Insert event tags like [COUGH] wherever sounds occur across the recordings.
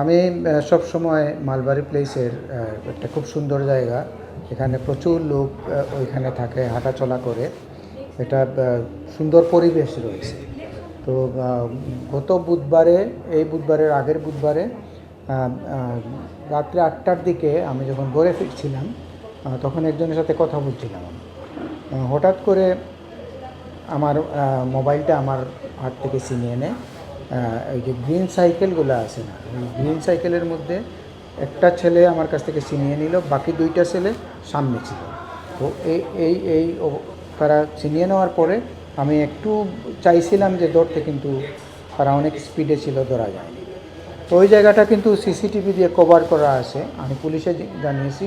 আমি সব সময় মালবাড়ি প্লেসের একটা খুব সুন্দর জায়গা। এখানে প্রচুর লোক ওইখানে থাকে, হাঁটাচলা করে। এটা সুন্দর পরিবেশ রয়েছে। তো গত বুধবারে, এই বুধবারের আগের বুধবারে রাত্রে আটটার দিকে আমি যখন ঘরে ফিরছিলাম তখন একজনের সাথে কথা বলছিলাম হঠাৎ করে আমার মোবাইলটা আমার হাত থেকে ছিনিয়ে নেয়। এই যে গ্রিন সাইকেলগুলো আছে না গ্রিন সাইকেলের মধ্যে একটা ছেলে আমার কাছ থেকে ছিনিয়ে নিল, বাকি দুইটা ছেলে সামনে ছিল। তো এই এই এই তারা ছিনিয়ে নেওয়ার পরে আমি একটু চাইছিলাম যে ধরতে কিন্তু তারা অনেক স্পিডে ছিল, ধরা যায়নি। তো ওই জায়গাটা কিন্তু সিসিটিভি দিয়ে কভার করা আছে। আমি পুলিশে জানিয়েছি।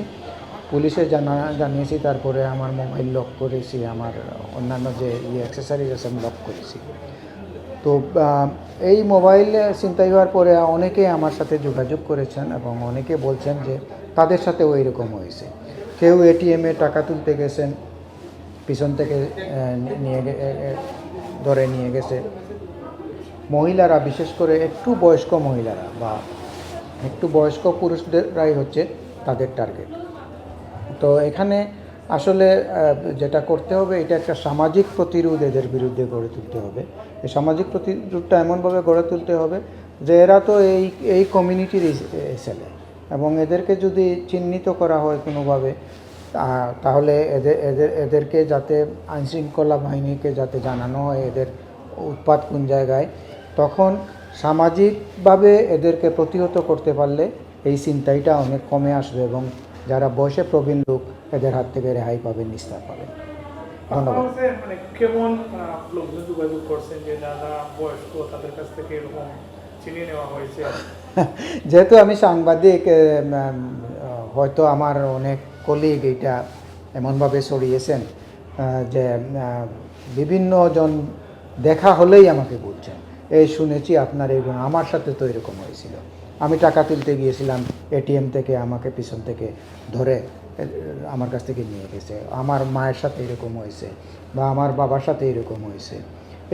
পুলিশে জানা, জানিয়েছি, তারপরে আমার মোবাইল লক করেছি, আমার অন্যান্য যে ইয়ে অ্যাক্সেসারিজ আছে, আমি লক করেছি। তো এই মোবাইল ছিনতাই হওয়ার পরে অনেকে আমার সাথে যোগাযোগ করেছেন এবং অনেকে বলছেন যে তাদের সাথেও এরকম হয়েছে। কেউ এটিএমে টাকা তুলতে গেছেন, পিছন থেকে নিয়ে ধরে নিয়ে গেছে। মহিলারা, বিশেষ করে একটু বয়স্ক মহিলারা বা একটু বয়স্ক পুরুষদেররাই হচ্ছে তাদের টার্গেট। তো এখানে আসলে যেটা করতে হবে, এটা একটা সামাজিক প্রতিরোধ এদের বিরুদ্ধে গড়ে তুলতে হবে। এই সামাজিক প্রতিরোধটা এমনভাবে গড়ে তুলতে হবে যে এরা তো এই এই কমিউনিটির ছেলে এবং এদেরকে যদি চিহ্নিত করা হয় কোনোভাবে তাহলে এদের এদের, এদেরকে যাতে আইনশৃঙ্খলা বাহিনীকে যাতে জানানো হয়, এদের উৎপাত কোন জায়গায়, তখন সামাজিকভাবে এদেরকে প্রতিহত করতে পারলে এই চিন্তাইটা অনেক কমে আসবে এবং যারা বয়সে প্রবীণ লোক এদের হাত থেকে রেহাই পাবেন নিস্তার পাবেন। ধন্যবাদ। মানে কেমন লোকজন যোগাযোগ করছেন যে যারা বয়স্ক তাদের কাছ থেকে এরকম চিনিয়ে নেওয়া হয়েছে? [LAUGHS] যেহেতু আমি সাংবাদিক হয়তো আমার অনেক কলিগ এটা এমনভাবে ছড়িয়েছেন আহ, যে বিভিন্ন জন দেখা হলেই আমাকে বলছেন এই শুনেছি আপনার এরকম আমার সাথে তো এরকম হয়েছিল। আমি টাকা তুলতে গিয়েছিলাম এটিএম থেকে আমাকে পিছন থেকে ধরে আমার কাছ থেকে নিয়ে গেছে। আমার মায়ের সাথে এরকম হয়েছে বা আমার বাবার সাথে এরকম হয়েছে।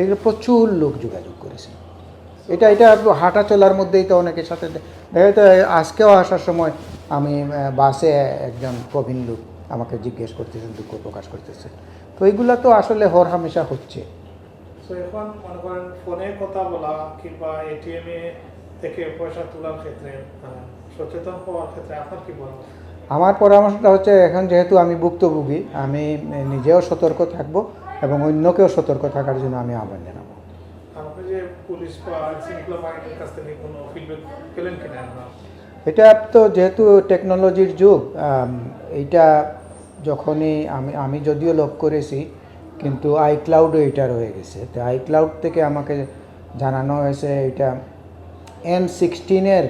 এগুলো প্রচুর লোক যোগাযোগ করেছে। এটা এটা হাঁটা চলার মধ্যেই তো অনেকের সাথে দেখা যায় আজকেও আসার সময় আমি বাসে একজন প্রবীণ লোক আমাকে জিজ্ঞেস করতেছেন দুঃখ প্রকাশ করতেছে। তো এইগুলা তো আসলে হর হামেশা হচ্ছে। এখন মনে করেন ফোনে কথা বলা কিংবা এটিএম থেকে পয়সা তোলার ক্ষেত্রে সচেতন হওয়ার ক্ষেত্রে আপনার কি বলা আমার পরামর্শটা হচ্ছে এখন যেহেতু আমি ভুক্তভোগী আমি নিজেও সতর্ক থাকব এবং অন্যকেও সতর্ক থাকার জন্য আমি আহ্বান জানাব। এটা তো যেহেতু টেকনোলজির যুগ এইটা যখনই আমি আমি যদিও লক করেছি কিন্তু আইক্লাউডও এটা রয়ে গেছে। তো আইক্লাউড থেকে আমাকে জানানো হয়েছে এটা এন সিক্সটিনের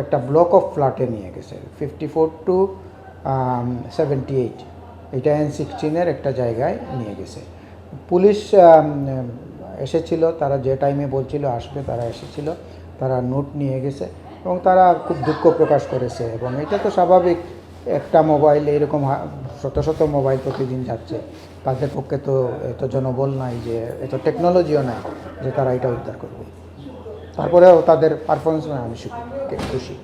একটা ব্লক অফ ফ্ল্যাটে নিয়ে গেছে fifty four two seventy eight এটা এন সিক্সটিনের একটা জায়গায় নিয়ে গেছে। পুলিশ আম, এসেছিল তারা যে টাইমে বলছিল আসবে তারা এসেছিল তারা নোট নিয়ে গেছে এবং তারা খুব দুঃখ প্রকাশ করেছে এবং এটা তো স্বাভাবিক একটা মোবাইল এরকম শত শত মোবাইল প্রতিদিন যাচ্ছে। তাদের পক্ষে তো এত জনবল নাই যে এত টেকনোলজিও নাই যে তারা এটা উদ্ধার করবে। তারপরেও তাদের পারফরমেন্স আমি খুশি?